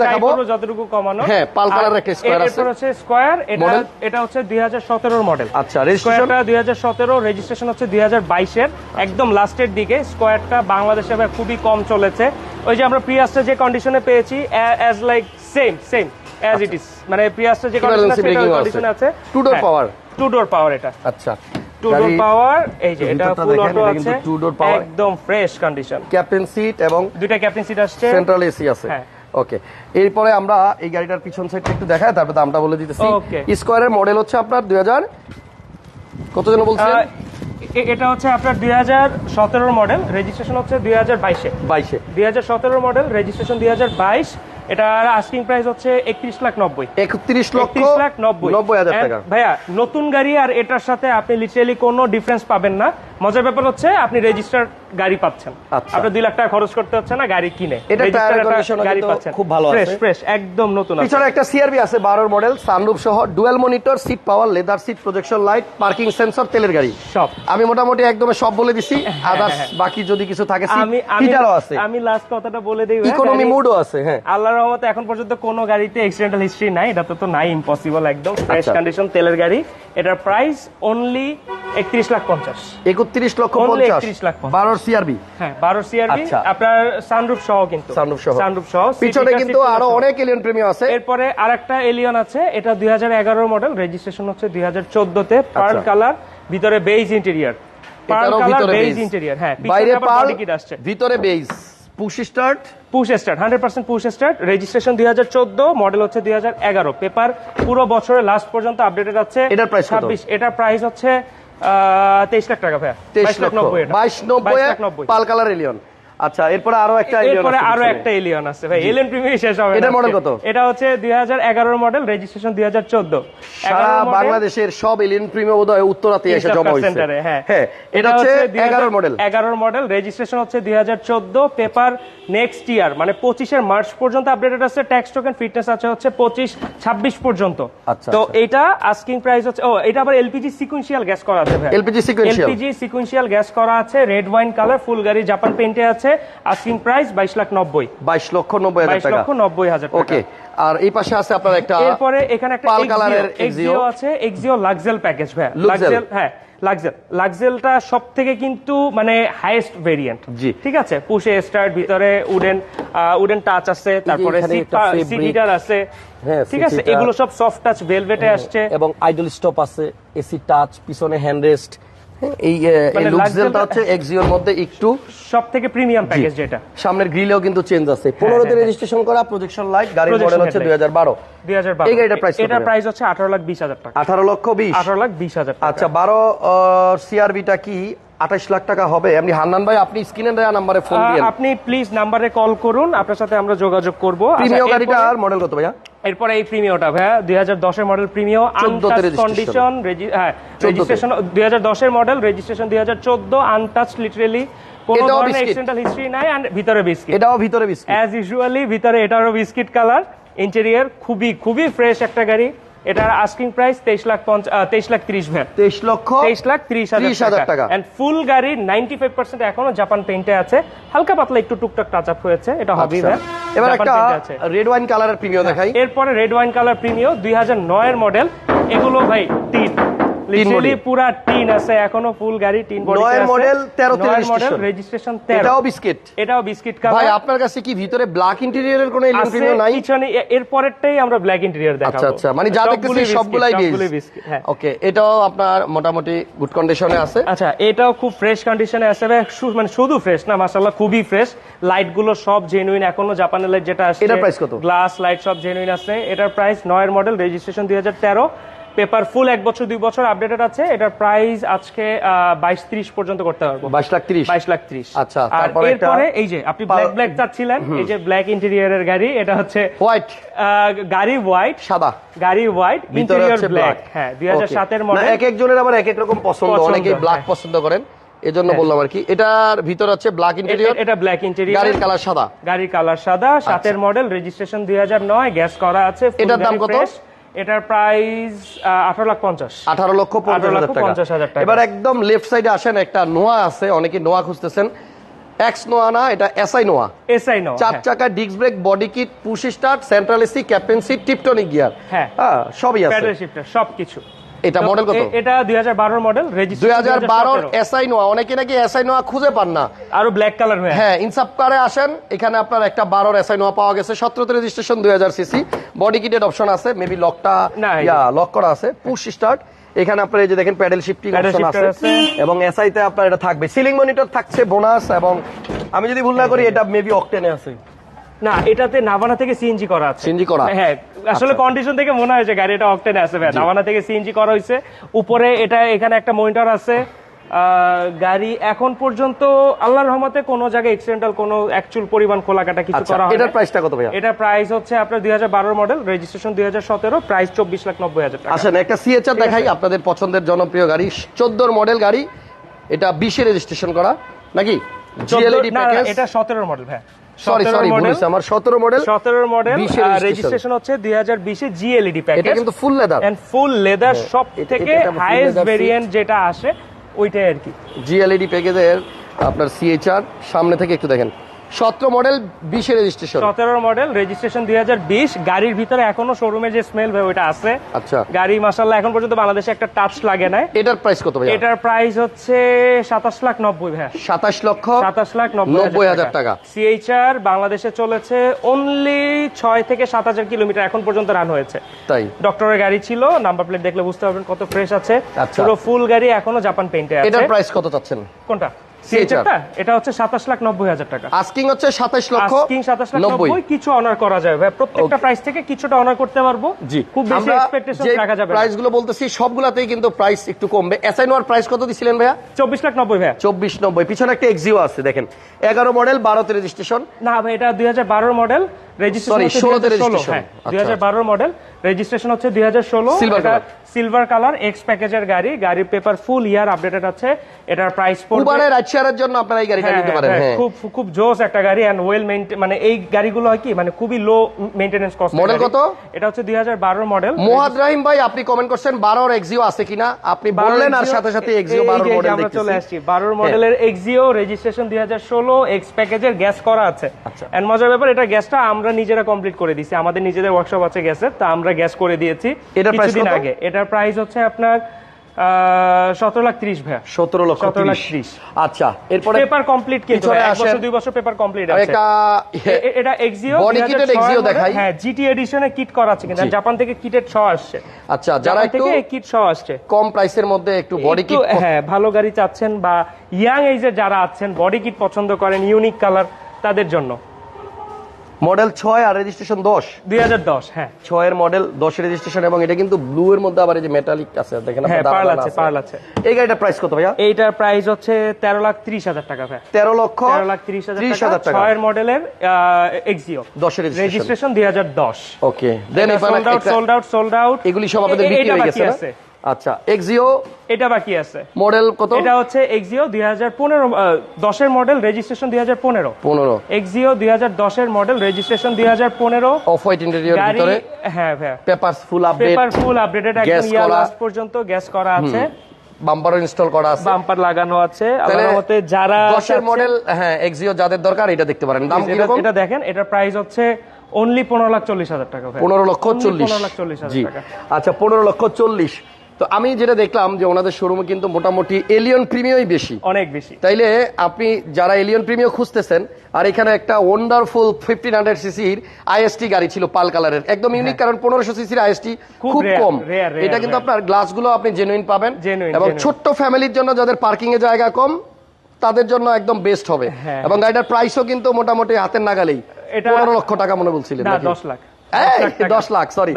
দেখাবো। যতটুকু কমানো হ্যাঁ, পাল আর একটা square আছে। এরপর হচ্ছে স্কোয়ার এটা এটা হচ্ছে দুই হাজার মডেল আচ্ছা? স্কোয়ারটা রেজিস্ট্রেশন হচ্ছে একদম লাস্টের দিকে। স্কোয়ারটা বাংলাদেশে খুবই কম চলেছে। ওই যে আমরা প্রিয়াসটা যে কন্ডিশনে পেয়েছি as like same same as it is মানে প্রিয়াসটা যে কন্ডিশন আছে। Two door power? Two door power এটা। আচ্ছা। টু ডোর পাওয়ার এই যে এটা ফুল অটো আছে। two door একদম ফ্রেশ কন্ডিশন ক্যাপ্টেন সিট এবং দুইটা ক্যাপ্টেন সিট আসছে। সেন্ট্রাল এসি আছে। হ্যাঁ। ওকে এরপরে আমরা এই গাড়িটার পিছন সাইডটা একটু দেখাই তারপর দামটা বলে দিতেছি। স্কোয়ারের মডেল হচ্ছে আপনার দুই হাজার কত জন বলছেন এটা হচ্ছে আপনার দুই হাজার সতেরোর মডেল রেজিস্ট্রেশন হচ্ছে দুই হাজার বাইশে। বাইশে। দুই হাজার সতেরোর মডেল রেজিস্ট্রেশন দুই হাজার বাইশ। এটার আস্কিং প্রাইস হচ্ছে একত্রিশ লাখ নব্বই। একত্রিশ লক্ষ লাখ নব্বই। নব্বই হাজার টাকা। ভাইয়া নতুন গাড়ি আর এটার সাথে আপনি লিটারালি কোনো ডিফারেন্স পাবেন না। মজার ব্যাপার হচ্ছে আপনি রেজিস্টার গাড়ি পাচ্ছেন। আচ্ছা। আপনার দুই লাখ টাকা খরচ করতে হচ্ছে না গাড়ি কিনে। গাড়ি পাচ্ছেন। খুব ভালো ফ্রেশ আছে। ফ্রেশ একদম নতুন পিছনে একটা সিআরবি আছে বারোর মডেল সানরুফ সহ dual monitor seat power leather seat projection light parking sensor তেলের গাড়ি। সব। আমি মোটামুটি একদম সব বলে দিছি। আদার্স বাকি যদি কিছু থাকে আমি আমি হিটারও আছে। আমি লাস্ট কথাটা বলে দিই ইকোনমি মুডও আছে হ্যাঁ। আল্লাহর রহমতে এখন পর্যন্ত কোনো গাড়িতে অ্যাক্সিডেন্টাল হিস্ট্রি নাই। এটা তো নাই ইম্পসিবল একদম। ফ্রেশ আচ্ছা। কন্ডিশন তেলের গাড়ি। এটার প্রাইস অনলি একত্রিশ লাখ পঞ্চাশ। একত্রিশ লক্ষ 31 লাখ। বারোর সিআরবি হ্যাঁ বারো সিআরবি আচ্ছা। আপনার সানরুফ সহ কিন্তু। সানরুফ সহ। সানরুফ সহ। পিছনে কিন্তু আরও অনেক এলিয়ন প্রিমিয়াম আছে। এরপরে আরেকটা এলিয়ন আছে এটা দুই হাজার এগারো মডেল রেজিস্ট্রেশন হচ্ছে দুই হাজার চোদ্দতে। পার্ল। কালার ভিতরে beige interior pearl colour beige interior হ্যাঁ বাইরে আসছে। ভিতরে beige push start push start hundred percent push start registration দুই হাজার চোদ্দ মডেল হচ্ছে দুই হাজার এগারো। পেপার পুরো বছরের লাস্ট পর্যন্ত আপডেটেড আছে এটার প্রাইস ছাব্বিশ এটার প্রাইস হচ্ছে তেইশ লাখ টাকা ভাইয়া। তেইশ লাখ নব্বই বাইশ নব্বই 22 লাখ নব্বই। পাল কালার এলিয়ন আচ্ছা এরপরে আরও একটা এরপরে আরও একটা এলিয়ন আছে ভাই এলিয়ন প্রিমিয়াম শেষ হবে model আজকে। কত? এটা হচ্ছে দুই হাজার এগারোর মডেল রেজিস্ট্রেশন দুই হাজার চোদ্দ। সারা বাংলাদেশের সব এলিয়ন বোধহয় উত্তরাতে এসে জমা সেন্টারে হ্যাঁ। হ্যাঁ এটা হচ্ছে এগারোর মডেল এগারোর মডেল রেজিস্ট্রেশন হচ্ছে দুই হাজার চোদ্দ পেপার নেক্সট ইয়ার মানে পঁচিশের মার্চ পর্যন্ত আপডেটেড আছে ট্যাক্স টোকেন ফিটনেস আছে হচ্ছে পঁচিশ ছাব্বিশ পর্যন্ত। আচ্ছা, তো আচ্ছা। এটা আস্কিং প্রাইস হচ্ছে ও এটা আবার এলপিজি সিকুয়েন্সিয়াল গ্যাস করা আছে ভাই। LPG sequential LPG sequential gas করা আছে রেড ওয়াইন কালার ফুল গাড়ি জাপান পেন্টে আছে আস্কিং প্রাইস বাইশ লাখ নব্বই। বাইশ লক্ষ নব্বই বাইশ লক্ষ নব্বই হাজার ওকে আর এই পাশে আছে আপনার একটা এরপরে এখানে একটা পাল কালারের এক্সিও আছে এক্সিও লাক্সেল প্যাকেজ ভাই লাক্সেল হ্যাঁ লাক্সেল লাক্সেলটা সব থেকে কিন্তু মানে হাইয়েস্ট ভেরিয়েন্ট জি। ঠিক আছে? পুশে স্টার্ট ভিতরে উডেন উডেন টাচ আছে তারপরে সিট হিটার আছে। হ্যাঁ, ঠিক আছে? এগুলো সব সফট টাচ ভেলভেটে আসছে। এবং আইডল স্টপ আছে এসি টাচ পিছনে হ্যান্ড রেস্ট এই মানে লুকসেলটা হচ্ছে এক্সিওর মধ্যে একটু সব থেকে প্রিমিয়াম প্যাকেজ যেটা। সামনের গ্রিলেও কিন্তু চেঞ্জ আছে। 15 তে রেজিস্ট্রেশন করা প্রজেকশন লাইট গাড়ির মডেল হচ্ছে দুই headlight। হাজার বারো। দুই হাজার এই গাড়িটার প্রাইস এটা প্রাইস হচ্ছে আঠারো লাখ বিশ। হাজার টাকা আঠারো লক্ষ বিশ। আঠারো লাখ বিশ হাজার টাকা। আচ্ছা বারো সিআরবিটা কি? আঠাশ লাখ টাকা হবে। এমনি হান্নান ভাই আপনি স্ক্রিনে দেওয়া নাম্বারে ফোন দিন আপনি প্লিজ নাম্বারে কল করুন আপনার সাথে আমরা যোগাযোগ করব। আচ্ছা, প্রিমিয় এরপরে- গাড়িটার মডেল কত ভাইয়া? এরপরে এই প্রিমিয়টা ভাইয়া দুই হাজার দশের মডেল প্রিমিয় 14 তে registration। কন্ডিশন হ্যাঁ রেজিস্ট্রেশন দুই হাজার দশের মডেল রেজিস্ট্রেশন দুই হাজার চোদ্দ আনটাচ লিটারেলি কোনো ধরনের biscuit। হিস্ট্রি নাই অ্যান্ড ভিতরে বিস্কিট এটাও ভিতরে বিস্কিট অ্যাজ ইউজুয়ালি ভিতরে এটারও বিস্কিট কালার ইন্টেরিয়ার খুবই খুবই ফ্রেশ একটা গাড়ি। এটার আস্কিং প্রাইস তেইশ লাখ তেইশ লাখ ত্রিশ ভ্যান তেইশ লক্ষ তেইশ লাখ ত্রিশ 30,000 হাজার টাকা। এন্ড ফুল গাড়ির নাইনটি ফাইভ পার্সেন্ট এখনও জাপান পেইন্টে আছে। হালকা পাতলা একটু টুকটাক টাচ আপ হয়েছে। এটা হবি ভ্যান এবার একটা রেড ওয়াইন কালারের প্রিমিয় দেখাই। এরপরে রেড ওয়াইন কালার প্রিমিও দুই হাজার নয়ের মডেল এগুলো ভাই টিন লিটারালি body। পুরা টিন আছে এখনও ফুল গাড়ি টিন বডি নয়ের model, 13 তে মডেল রেজিস্ট্রেশন তেরো। এটাও বিস্কিট এটাও বিস্কিট ভাই আপনার কাছে কি ভিতরে ব্ল্যাক ইন্টেরিয়রের কোনো এলিয়ন নাই? পিছনে এর পরেরটাই আমরা ব্ল্যাক ইন্টেরিয়র দেখাবো। আচ্ছা আচ্ছা মানে যা দেখতেছি সবগুলাই biscuit, বেজ সবগুলোই বিস্কিট হ্যাঁ। ওকে এটাও আপনার মোটামুটি গুড কন্ডিশনে আছে। আচ্ছা এটাও খুব ফ্রেশ কন্ডিশনে আছে। মানে শুধু ফ্রেশ না মাশাআল্লাহ খুবই ফ্রেশ লাইটগুলো সব জেনুইন এখনও জাপানের লাইট যেটা এটার price কত? গ্লাস লাইট সব জেনুইন আছে। এটার প্রাইস নয়ের মডেল রেজিস্ট্রেশন দুই হাজার তেরো। পেপার ফুল এক বছর দুই বছর আপডেটেড আছে। এটার প্রাইস আজকে বাইশ ত্রিশ পর্যন্ত করতে পারব বাইশ লাখ তিরিশ? বাইশ লাখ ত্রিশ। আচ্ছা, আর এরপরে এই যে আপনি ব্ল্যাক ব্ল্যাক চাচ্ছিলেন এই যে ব্ল্যাক ইন্টেরিয়রের গাড়ি এটা হচ্ছে হোয়াইট গাড়ি হোয়াইট সাদা। গাড়ি হোয়াইট ইন্টেরিয়র ব্ল্যাক হ্যাঁ দুই হাজার সাতের মডেল এক একজনের আবার এক এক রকম পছন্দ অনেকে ব্ল্যাক হ্যাঁ। পছন্দ করেন। এজন্য বললাম আর কি। এটার ভিতর আছে ব্ল্যাক ইন্টেরিয়র এটা ব্ল্যাক ইন্টেরিয়র গাড়ির কালার সাদা। গাড়ির কালার সাদা সাতের মডেল রেজিস্ট্রেশন দুই হাজার নয় গ্যাস করা আছে এটার দাম কত? এটার প্রাইস আঠারো লাখ পঞ্চাশ। আঠারো লক্ষ পঞ্চাশ হাজার টাকা। এবার একদম লেফট সাইডে আসেন একটা নোয়া আছে অনেকে নোয়া খুঁজতেছেন। এক্স নোয়া না এটা এসআই নোয়া। এসআই নোয়া চার চাকা disc brake body kit push start central AC captain seat tiptronic gear হ্যাঁ। হ্যাঁ সবই আছে। সবকিছু। এটা মডেল কত? এটা দুই হাজার বারোর মডেল রেজিস্ট্রেশন হাজার বারোর এসআই নোয়া অনেকে নাকি এসআই নোয়া খুঁজে পান না। আর ব্ল্যাক কালার হয়ে হ্যাঁ ইনসাফ কারে আসেন এখানে আপনার একটা বারোর এসআই নোয়া পাওয়া গেছে সতেরোতে রেজিস্ট্রেশন দুই হাজার সিসি বডি কিটেড অপশন আছে মেবি লকটা ইয়া লক করা আছে পুশ স্টার্ট এখানে আপনার এই যে দেখেন প্যাডেল শিফটিং অপশন আছে আছে। এবং এসআই তে আপনার এটা থাকবে। সিলিং মনিটর থাকছে বোনাস এবং আমি যদি ভুল না করি এটা মেবি অকটেনে আছে। না এটাতে নাভানা থেকে সিএনজি করা আছে। CNG করা? হ্যাঁ আসলে আচ্ছা। কন্ডিশন থেকে মনে হয়েছে গাড়িটা অকটেনে আছে ভাই। নাভানা থেকে সিএনজি করা হয়েছে। উপরে এটা এখানে একটা মনিটর আছে। গাড়ি এখন পর্যন্ত আল্লাহর রহমতে কোনো জায়গায় এক্সিডেন্টাল কোনো অ্যাকচুয়াল পরিমাণ খোলাকাটা কিছু আচ্ছা করা হয় এটার প্রাইসটা কত ভাইয়া? এটার প্রাইস হচ্ছে আপনার দুই হাজার বারোর মডেল রেজিস্ট্রেশন দুই হাজার সতেরো প্রাইস চব্বিশ লাখ নব্বই হাজার টাকা। আসেন একটা সিএচআর দেখাই আপনাদের পছন্দের জনপ্রিয় গাড়ি। চোদ্দোর মডেল গাড়ি এটা বিশে রেজিস্ট্রেশন করা নাকি? না, package? এটা সতেরোর মডেল হ্যাঁ সরি সরি আমার সতেরো মডেল সতেরোর মডেল 20 রেজিস্ট্রেশন হচ্ছে এটা কিন্তু full leather and full leather সব থেকে হাইয়েস্ট ভেরিয়েন্ট যেটা আসে ওইটাই আর কি। জিএলইডি প্যাকেজের আপনার সিএইচআর সামনে থেকে একটু দেখেন। সতেরো মডেল বিশে রেজিস্ট্রেশন সতেরোর মডেল রেজিস্ট্রেশন দুই হাজার বিশ। গাড়ির ভিতরে এখনও শোরুমে যে স্মেল ভাই ওইটা আছে। আচ্ছা। গাড়ি মাসাল্লাহ এখন পর্যন্ত বাংলাদেশে একটা টাচ লাগে না এটার প্রাইস কত ভাই এটার প্রাইস হচ্ছে সাতাশ লাখ নব্বই ভাই সাতাশ লক্ষ সাতাশ লাখ নব্বই হাজার টাকা। সিএইচআর বাংলাদেশে চলেছে অনলি ছয় থেকে সাত হাজার কিলোমিটার এখন পর্যন্ত রান হয়েছে। তাই? ডক্টরের গাড়ি ছিল নাম্বার প্লেট দেখলে বুঝতে পারবেন কত ফ্রেশ আছে। আচ্ছা। পুরো ফুল গাড়ি এখনও জাপান পেইন্টে আছে। এটার প্রাইস কত চাচ্ছেন? কোনটা? সিএইচআরটা এটা হচ্ছে সাতাশ লাখ নব্বই হাজার টাকা। আস্কিং হচ্ছে সাতাশ লক্ষ আস্কিং সাতাশ লাখ নব্বই নব্বই। কিছু অনার করা যাবে। ভাই প্রত্যেকটা প্রাইস থেকে কিছুটা অনার করতে পারব। জি। খুব বেশি এক্সপেকটেশন রাখা যাবে প্রাইসগুলো বলতেছি সবগুলাতেই কিন্তু প্রাইস একটু কমবে। এসআই নোয়ার প্রাইস কত দিছিলেন ভাইয়া? চব্বিশ লাখ নব্বই ভাই। চব্বিশ নব্বই। পিছনে একটা এক্সিও আছে দেখেন। এগারো মডেল বারোতে রেজিস্ট্রেশন না ভাই এটা দুই হাজার বারোর মডেল রেজিস্ট্রেশন Sorry, 16 তে হাজার বারোর মডেল রেজিস্ট্রেশন হচ্ছে দুই হাজার ষোলো। সিলভার কালার এক্স প্যাকেজের গাড়ি। গাড়ির পেপার ফুল ইয়ার আপডেটেড আছে। এটার প্রাইস পড়বে শেয়ারের জন্য আপনারা এই গাড়িটা হ্যাঁ, নিতে হ্যাঁ, পারেন হ্যাঁ, খুব খুব জোস একটা গাড়ি এন্ড ওয়েল মেইনটেন মানে এই গাড়িগুলো হয় কি? মানে খুবই লো মেইনটেনেন্স কস্ট Model কত? এটা হচ্ছে দুই হাজার বারোর মডেল মোহাদ রাহিম ভাই আপনি কমেন্ট করছেন বারোর এক্সিও আছে কিনা? আপনি বললেন আর সাথে সাথে এক্সিও বারোর মডেল আমরা চলে আসছি বারোর মডেলের এক্সিও রেজিস্ট্রেশন দুই হাজার ষোলো এক্স প্যাকেজের গ্যাস করা আছে। আচ্ছা। এন্ড মজার ব্যাপার এটা গ্যাসটা আমরা নিজেরা কমপ্লিট করে দিছি। আমাদের নিজেদের ওয়ার্কশপ আছে গ্যাসের তা আমরা গ্যাস করে দিয়েছি price কিছুদিন? আগে। এটার প্রাইস হচ্ছে আপনার সতেরো লাখ ত্রিশ ভাই সতেরো লক্ষ 17 লাখ তিরিশ। আচ্ছা এরপরে পেপার কমপ্লিট কিন্তু এক বছর দুই বছর পেপার কমপ্লিট আছে। এটা এক্সিও Exio দেখাই। হ্যাঁ জিটি এডিশনে কিট করা আছে কিন্তু। জাপান থেকে কিটেড ছ আসছে। আচ্ছা যারা একটু থেকে কিট ছ আসছে। কম প্রাইসের মধ্যে একটু বডি কিট হ্যাঁ ভালো গাড়ি চাচ্ছেন বা ইয়াং এজের যারা আছেন বডি কিট পছন্দ করেন ইউনিক কালার তাদের জন্য। মডেল ছয় আর রেজিস্ট্রেশন দশ। দুই হাজার দশ হ্যাঁ। ছয়ের মডেল দশের রেজিস্ট্রেশন এবং এটা কিন্তু ব্লু এর মধ্যে আবার এই যে মেটালিক আছে দেখেন হ্যাঁ পার্ল আছে পার্ল আছে। এই গাড়িটার প্রাইস কত ভাইয়া? এইটার প্রাইস হচ্ছে তেরো লাখ ত্রিশ হাজার টাকা ভাই তেরো লক্ষ তেরো লাখ ত্রিশ হাজার টাকা ছয়ের মডেলের এক্সিও দশের রেজিস্ট্রেশন। দুই হাজার দশ। Okay then sold out sold out sold out এগুলি সব আপনাদের বিক্রি হয়ে গেছে আচ্ছা এক্সিও এটা বাকি আছে। মডেল কত? এটা হচ্ছে এক্সিও মডেল রেজিস্ট্রেশন দুই হাজার পনেরো। পনেরো। এক্সিও মডেল রেজিস্ট্রেশন দুই হাজার পনেরো। অফ হোয়াইট ইন্টেরিয়র ভিতরে? হ্যাঁ হ্যাঁ। Papers full update paper full updated একদম ইয়ার লাস্ট পর্যন্ত গ্যাস করা আছে। বাম্পারও ইনস্টল করা আছে। বাম্পার লাগানো আছে। আমার মতে যারা দশের মডেল হ্যাঁ এক্সিও যাদের দরকার এটা দেখতে পারেন। দাম এটা- এটা দেখেন এটার প্রাইস হচ্ছে অনলি পনেরো লাখ চল্লিশ হাজার টাকা ভাই। পনেরো লক্ষ চল্লিশ। লাখ চল্লিশ জি। হাজার টাকা। আচ্ছা পনেরো লক্ষ চল্লিশ। তো আমি যেটা দেখলাম যে ওনাদের শোরুমে কিন্তু মোটামুটি এলিয়ন প্রিমিয়ই বেশি। অনেক বেশি। তাইলে আপনি যারা এলিয়ন প্রিমিয় খুঁজতেছেন আর এখানে একটা ওয়ান্ডারফুল ফিফটিন হান্ড্রেড সিসির আইএসটি গাড়ি ছিল পাল কালারের। একদম ইউনিক কারণ পনেরোশো সিসির আইএসটি হ্যাঁ। খুব কম। এটা কিন্তু। আপনার গ্লাসগুলো আপনি জেনুইন পাবেন। এবং ছোট্ট ফ্যামিলির জন্য যাদের পার্কিং এর জায়গা কম তাদের জন্য একদম বেস্ট হবে। হ্যাঁ। এবং গাড়িটার প্রাইসও কিন্তু মোটামুটি হাতের নাগালেই। এটা- পনেরো লক্ষ টাকা মনে বলছিলেন দশ লাখ। দশ লাখ সরি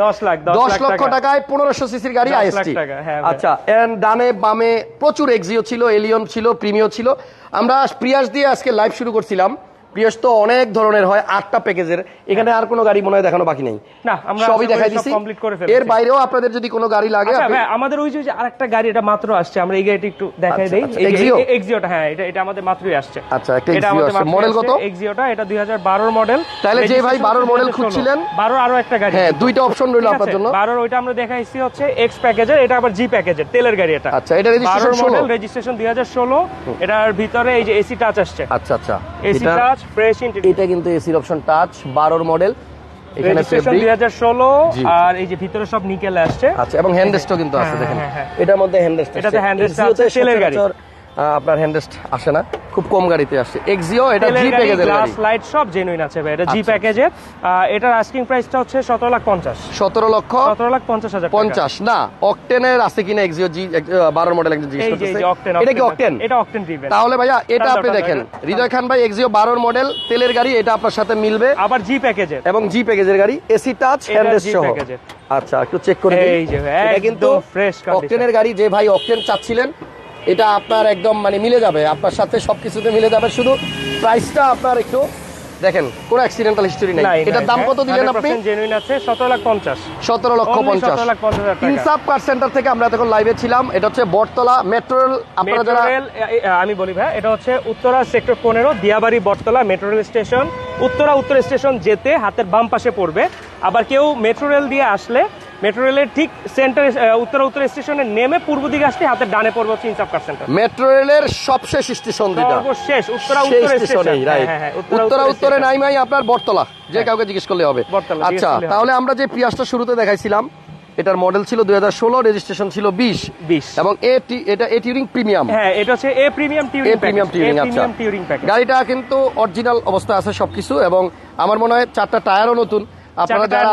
দশ লক্ষ টাকায় পনেরোশো সিসির গাড়ি আইএসটি। হ্যাঁ। আচ্ছা এন্ড ডানে বামে প্রচুর এক্সিও ছিল এলিয়ন ছিল প্রিমিও ছিল। আমরা প্রিয়াস দিয়ে আজকে লাইভ শুরু করছিলাম। প্রিয়াস তো অনেক ধরনের হয় আটটা প্যাকেজের এখানে আর কোনো গাড়ি মনে হয় দেখানো বাকি নেই। না, আমরা সবই দেখাই দিছি। complete করে ফেলেছি। এর বাইরেও আপনাদের যদি কোনো গাড়ি লাগে আচ্ছা আমাদের ওই যে আরেকটা গাড়ি এটা মাত্র আসছে আমরা এই গাড়িটা একটু দেখাই আচ্ছা, দেই। আচ্ছা, Exio? এক্সিওটা হ্যাঁ এটা এটা আমাদের মাত্রই আসছে। আচ্ছা, একটা আমাদের আসছে। মাত্রই কত? এক্সিওটা এটা 2012 মডেল তাহলে যে ভাই 12 model খুঁজছিলেন? 12 আরও একটা গাড়ি হ্যাঁ দুইটা অপশন রইল আপনার জন্য। 12 ওইটা আমরা দেখাইছি হচ্ছে এক্স প্যাকেজের এটা আবার জি প্যাকেজের তেলের গাড়ি এটা। আচ্ছা, এটা registration 12 মডেল 16 রেজিস্ট্রেশন 2016 এটার ভিতরে এই যে এসি টাচ আসছে। আচ্ছা আচ্ছা। এসি এটা টাচ ফ্রেশ ইন্টেরিয়র এটা কিন্তু এসির অপশন টাচ বারোর মডেল এখানে ফেব্রিক fabric। 2016 জি। আর এই যে ভিতরে সব নিকেল আসছে আচ্ছা এবং হ্যান্ডরেস্টও কিন্তু আছে হ্যাঁ, দেখেন হ্যাঁ, হ্যাঁ। এটার মধ্যে হ্যান্ডরেস্ট এটাতে handrest আছে, সেলের গাড়ি। আপনার হ্যান্ডরেস্ট আসে না। খুব কম গাড়িতে আসছে এক্সিও এটা জি প্যাকেজের গ্লাস লাইট সব জেনুইন আছে ভাই। এটা জি আচ্ছা। প্যাকেজের এটার আস্কিং প্রাইসটা হচ্ছে সতেরো লাখ পঞ্চাশ। সতেরো লক্ষ সতেরো লাখ পঞ্চাশ হাজার টাকা। পঞ্চাশ। না অকটেনের আছে কিনা এক্সিও জি বারো মডেল একজন জিজ্ঞেস করতেছে। এটা কি অকটেন এটা অকটেন ড্রিভেন তাহলে ভাইয়া এটা আপনি দেখেন। হৃদয় খান ভাই এক্সিও বারোর মডেল তেলের গাড়ি এটা আপনার সাথে মিলবে। আবার জি প্যাকেজের এবং জি প্যাকেজের গাড়ি এসি টাচ হ্যান্ডেস্ট সহ। আচ্ছা একটু চেক করে দিই। এই যে ভাই, এটা কিন্তু। অকটেনের গাড়ি যে ভাই অকটেন চাচ্ছিলেন এটা আপনার একদম মানে মিলে যাবে। আপনার সাথে সবকিছুতে মিলে যাবে। শুধু প্রাইসটা আপনার একটু দেখেন কোনো অ্যাক্সিডেন্টাল হিস্টোরি নাই। এটার দাম কত দিলেন আপনি? 100% আছে সতেরো লাখ পঞ্চাশ। সতেরো লক্ষ Only পঞ্চাশ। 17 লাখ 50 হাজার টাকা। ইনসাফ কার সেন্টার থেকে আমরা তখন লাইভে ছিলাম। এটা হচ্ছে বটতলা মেট্রো রেল আপনারা যারা আমি বলি ভাই এটা হচ্ছে উত্তরা সেক্টর পনেরো Diabari Bottola metro rail station Uttara উত্তর স্টেশন যেতে হাতের বাম পাশে পড়বে। আবার কেউ মেট্রো রেল দিয়ে আসলে মেট্রো রেলের ঠিক সেন্টার উত্তরা উত্তর স্টেশনে নেমে পূর্ব দিকে আসলে হাতের ডানে পড়বে হচ্ছে ইনসাফ কার সেন্টার মেট্রো রেলের সবশেষ স্টেশন যেটা সর্বশেষ উত্তরা উত্তর স্টেশন। রাইট হ্যাঁ হ্যাঁ উত্তরা উত্তরে স্টেশন। নাই মাই আপনার বটতলা যে কাউকে জিজ্ঞেস করলে হবে। আচ্ছা তাহলে আমরা যে পিয়াসটা শুরুতে দেখাইছিলাম এটার মডেল ছিল দুই হাজার ষোলো রেজিস্ট্রেশন ছিল বিশ। 20 এবং এ এটা এ টিউরিং প্রিমিয়াম হ্যাঁ এটা হচ্ছে A premium touring A premium touring আচ্ছা। গাড়িটা কিন্তু অরিজিনাল অবস্থায় আছে সবকিছু এবং আমার মনে হয় চারটা টায়ারও নতুন। আপনারা যারা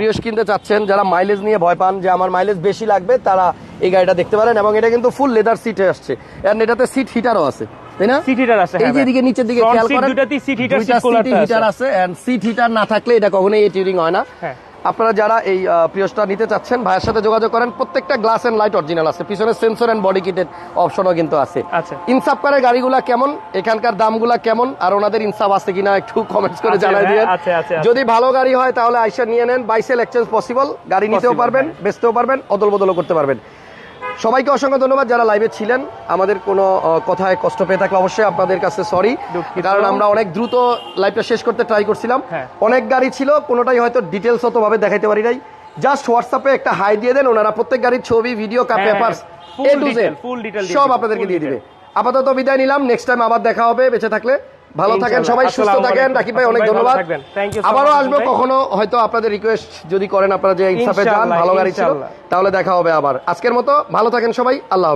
প্রিয়স কিনতে চাচ্ছেন যারা মাইলেজ নিয়ে ভয় পান যে আমার মাইলেজ বেশি লাগবে তারা এই গাড়িটা দেখতে পারেন এবং এটা কিন্তু ফুল লেদার সিটে আসছে। এন্ড এটাতে সিট হিটারও আছে তাই না? সিট হিটার আছে এই যে এদিকে নিচের দিকে খেয়াল করেন সিট হিটার সিট হিটার আছে। এন্ড সিট হিটার না থাকলে এটা কখনোই এ টিউরিং হয় না। হ্যাঁ। আপনারা যারা এই প্রিয়সটা নিতে চাচ্ছেন ভাইয়ের সাথে যোগাযোগ করেন। প্রত্যেকটা গ্লাস অ্যান্ড লাইট অরিজিনাল আছে। পিছনে সেন্সর অ্যান্ড বডি কিটের অপশনও কিন্তু আছে। আচ্ছা। ইনসাফ কারের গাড়িগুলা কেমন? এখানকার দামগুলা কেমন? আর ওনাদের ইনসাফ আছে কিনা একটু কমেন্টস করে জানাই দিয়ে দিবেন। আছে, আছে। যদি ভালো গাড়ি হয় তাহলে আইসা নিয়ে নেন। বাইসেল এক্সচেঞ্জ পসিবল গাড়ি নিতেও পারবেন হ্যাঁ। বেচতেও পারবেন অদল বদলও করতে পারবেন। সবাইকে অসংখ্য ধন্যবাদ যারা লাইভে ছিলেন। আমাদের কোনো কথায় কষ্ট পেয়ে থাকলে অবশ্যই আপনাদের কাছে সরি কারণ আমরা অনেক দ্রুত লাইভটা শেষ করতে ট্রাই করছিলাম। হ্যাঁ। অনেক গাড়ি ছিল কোনোটাই হয়তো ডিটেলস অতভাবে দেখাইতে পারি নাই। জাস্ট হোয়াটসঅ্যাপে একটা হাই দিয়ে দেন ওনারা প্রত্যেক গাড়ির ছবি ভিডিও কা papers full A to Z full detail দিয়ে সব আপনাদেরকে দিয়ে দিবে। আপাতত বিদায় নিলাম নেক্সট টাইম আবার দেখা হবে বেঁচে থাকলে। ভালো থাকেন সবাই সুস্থ থাকেন। রাকিব ভাই অনেক ধন্যবাদ। আবারও আসব কখনো হয়তো আপনাদের রিকোয়েস্ট যদি করেন আপনারা যে ইনসাফে যান ভালো গাড়ি ছিল তাহলে দেখা হবে আবার। আজকের মতো ভালো থাকেন সবাই আল্লাহ